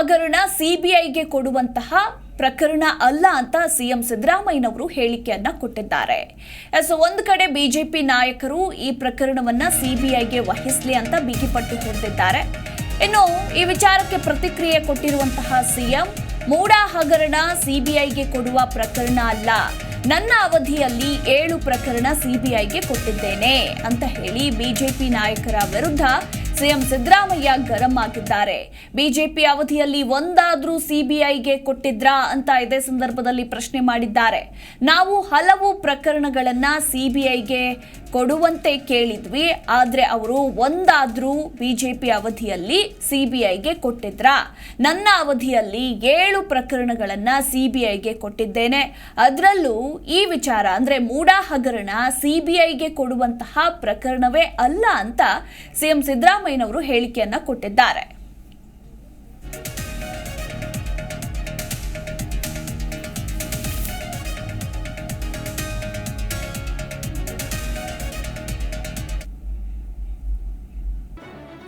ಹಗರಣ ಸಿಬಿಐಗೆ ಕೊಡುವಂತಹ ಪ್ರಕರಣ ಅಲ್ಲ ಅಂತ ಸಿಎಂ ಸಿದ್ದರಾಮಯ್ಯನವರು ಹೇಳಿಕೆಯನ್ನ ಕೊಟ್ಟಿದ್ದಾರೆ. ಸೊ ಒಂದು ಕಡೆ ಬಿಜೆಪಿ ನಾಯಕರು ಈ ಪ್ರಕರಣವನ್ನ ಸಿಬಿಐಗೆ ವಹಿಸಲಿ ಅಂತ ಬಿಗಿಪಟ್ಟು ಹಿಡಿದಿದ್ದಾರೆ ಇನ್ನು ಈ ವಿಚಾರಕ್ಕೆ ಪ್ರತಿಕ್ರಿಯೆ ಕೊಟ್ಟಿರುವಂತಹ ಸಿಎಂ ಮೂಡ ಹಗರಣ ಸಿಬಿಐಗೆ ಕೊಡುವ ಪ್ರಕರಣ ಅಲ್ಲ. ನನ್ನ ಅವಧಿಯಲ್ಲಿ ಏಳು ಪ್ರಕರಣ ಸಿಬಿಐಗೆ ಕೊಟ್ಟಿದ್ದೇನೆ ಅಂತ ಹೇಳಿ ಬಿಜೆಪಿ ನಾಯಕರ ವಿರುದ್ಧ ಸಿಎಂ ಸಿದ್ದರಾಮಯ್ಯ ಗರಂ ಆಗಿದ್ದಾರೆ. ಬಿಜೆಪಿ ಅವಧಿಯಲ್ಲಿ ಒಂದಾದ್ರೂ ಸಿಬಿಐಗೆ ಕೊಟ್ಟಿದ್ರಾ ಅಂತ ಇದೇ ಸಂದರ್ಭದಲ್ಲಿ ಪ್ರಶ್ನೆ ಮಾಡಿದ್ದಾರೆ. ನಾವು ಹಲವು ಪ್ರಕರಣಗಳನ್ನ ಸಿಬಿಐಗೆ ಕೊಡುವಂತೆ ಕೇಳಿದ್ವಿ, ಆದರೆ ಅವರು ಒಂದಾದರೂ ಬಿ ಜೆ ಪಿ ಅವಧಿಯಲ್ಲಿ ಸಿ ಬಿ ಐಗೆ ಕೊಟ್ಟಿದ್ರಾ. ನನ್ನ ಅವಧಿಯಲ್ಲಿ ಏಳು ಪ್ರಕರಣಗಳನ್ನು ಸಿ ಬಿ ಐಗೆ ಕೊಟ್ಟಿದ್ದೇನೆ. ಅದರಲ್ಲೂ ಈ ವಿಚಾರ ಅಂದರೆ ಮೂಡಾ ಹಗರಣ ಐಗೆ ಕೊಡುವಂತಹ ಪ್ರಕರಣವೇ ಅಲ್ಲ ಅಂತ ಸಿಎಂ ಸಿದ್ದರಾಮಯ್ಯನವರು ಹೇಳಿಕೆಯನ್ನು ಕೊಟ್ಟಿದ್ದಾರೆ.